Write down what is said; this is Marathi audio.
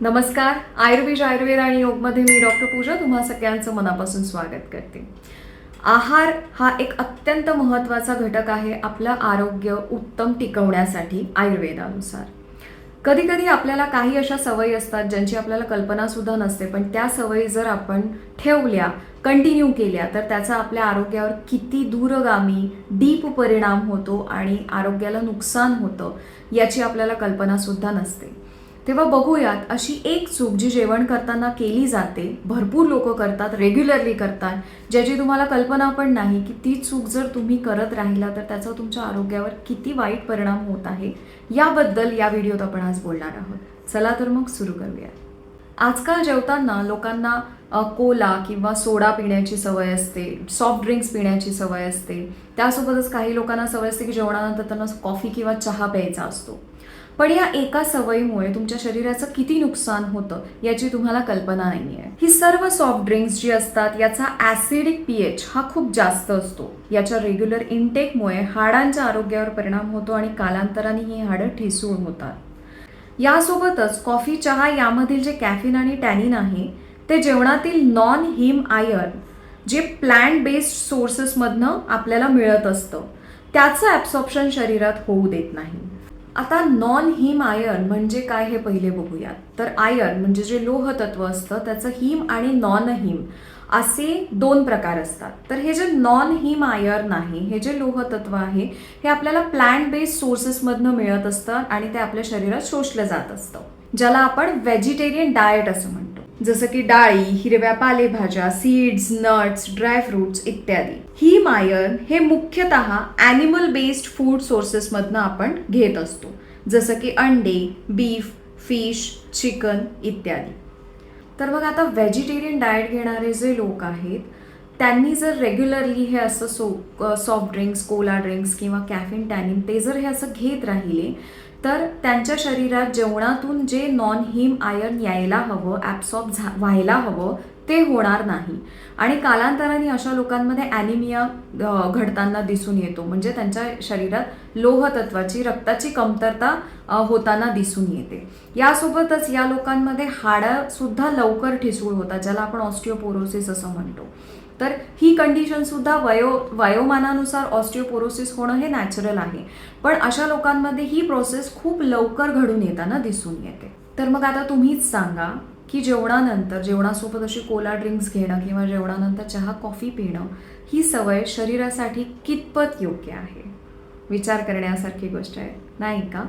नमस्कार आयुर्वेद आयुर्वेद आणि योगमध्ये मी डॉक्टर पूजा तुम्हा सगळ्यांचं मनापासून स्वागत करते. आहार हा एक अत्यंत महत्त्वाचा घटक आहे आपलं आरोग्य उत्तम टिकवण्यासाठी आयुर्वेदानुसार. कधी कधी आपल्याला काही अशा सवयी असतात ज्यांची आपल्याला कल्पनासुद्धा नसते पण त्या सवयी जर आपण ठेवल्या कंटिन्यू केल्या तर त्याचा आपल्या आरोग्यावर किती दूरगामी डीप परिणाम होतो आणि आरोग्याला नुकसान होतं याची आपल्याला कल्पनासुद्धा नसते. तेव्हा बघूयात अशी एक चूक जी जेवण करताना केली जाते भरपूर लोक करतात रेग्युलरली करतात ज्याची तुम्हाला कल्पना पण नाही की ती चूक जर तुम्ही करत राहिला तर त्याचा तुमच्या आरोग्यावर किती वाईट परिणाम होत आहे याबद्दल या व्हिडिओत आपण आज बोलणार आहोत. चला तर मग सुरू करूया आजकाल जेवताना लोकांना कोला किंवा सोडा पिण्याची सवय असते सॉफ्ट ड्रिंक्स पिण्याची सवय असते. त्यासोबतच काही लोकांना सवय असते की जेवणानंतर त्यांना कॉफी किंवा चहा प्यायचा असतो. पण या एका सवयीमुळे तुमच्या शरीराचं किती नुकसान होतं याची तुम्हाला कल्पना नाही आहे ही सर्व सॉफ्ट ड्रिंक्स जी असतात याचा ॲसिडिक पीएच हा खूप जास्त असतो. याच्या रेग्युलर इनटेकमुळे हाडांच्या आरोग्यावर परिणाम होतो आणि कालांतराने ही हाडं ठिसूळ होतात. यासोबतच कॉफी चहा यामधील जे कॅफिन आणि टॅनिन आहे ते जेवणातील नॉन हिम आयर्न जे प्लॅन्ट बेस्ड सोर्सेसमधनं आपल्याला मिळत असतं त्याचं ॲब्सॉप्शन शरीरात होऊ देत नाही. आता नॉन हिम आयर्न म्हणजे काय हे पहिले बघूयात. तर आयर्न म्हणजे जे लोह तत्व असतं त्याचं हिम आणि नॉन हिम असे दोन प्रकार असतात. तर हे जे नॉन हिम आयर्न आहे हे जे लोह तत्व आहे हे आपल्याला प्लॅन्ट बेस्ड सोर्सेसमधनं मिळत असतं आणि ते आपल्या शरीरात शोषलं जात असतं. ज्याला आपण व्हेजिटेरियन डाएट असं म्हणतो. जसं की डाळी हिरव्या पालेभाज्या सीड्स नट्स ड्रायफ्रुट्स इत्यादी. ही मायन हे मुख्यतः ॲनिमल बेस्ड फूड सोर्सेसमधनं आपण घेत असतो. जसं की अंडे बीफ फिश चिकन इत्यादी. तर मग आता व्हेजिटेरियन डाएट घेणारे जे लोक आहेत त्यांनी जर रेग्युलरली हे असं so soft drinks cola drinks किंवा कॅफिन टॅनिन ते जर हे असं घेत राहिले तर त्यांच्या शरीरात जेवणातून जे नॉन हिम आयर्न यायला हवं ॲब्सॉर्ब झा व्हायला हवं ते होणार नाही. आणि कालांतराने अशा लोकांमध्ये ॲनिमिया घडताना दिसून येतो. म्हणजे त्यांच्या शरीरात लोह तत्वाची रक्ताची कमतरता होताना दिसून येते. यासोबतच या लोकांमध्ये हाडं सुद्धा लवकर ठिसूळ होतात ज्याला आपण ऑस्टिओपोरोसिस असं म्हणतो. तर ही कंडिशन सुद्धा वयो वयोमानानुसार ऑस्टिओपोरोसिस होणं हे नॅचरल आहे. पण अशा लोकांमध्ये ही प्रोसेस खूप लवकर घडून येताना दिसून येते. तर मग आता तुम्हीच सांगा की जेवणानंतर जेवणासोबत अशी कोला ड्रिंक्स घेणं किंवा जेवणानंतर चहा कॉफी पिणं ही सवय शरीरासाठी कितपत योग्य आहे? विचार करण्यासारखी गोष्ट आहे. नाही का?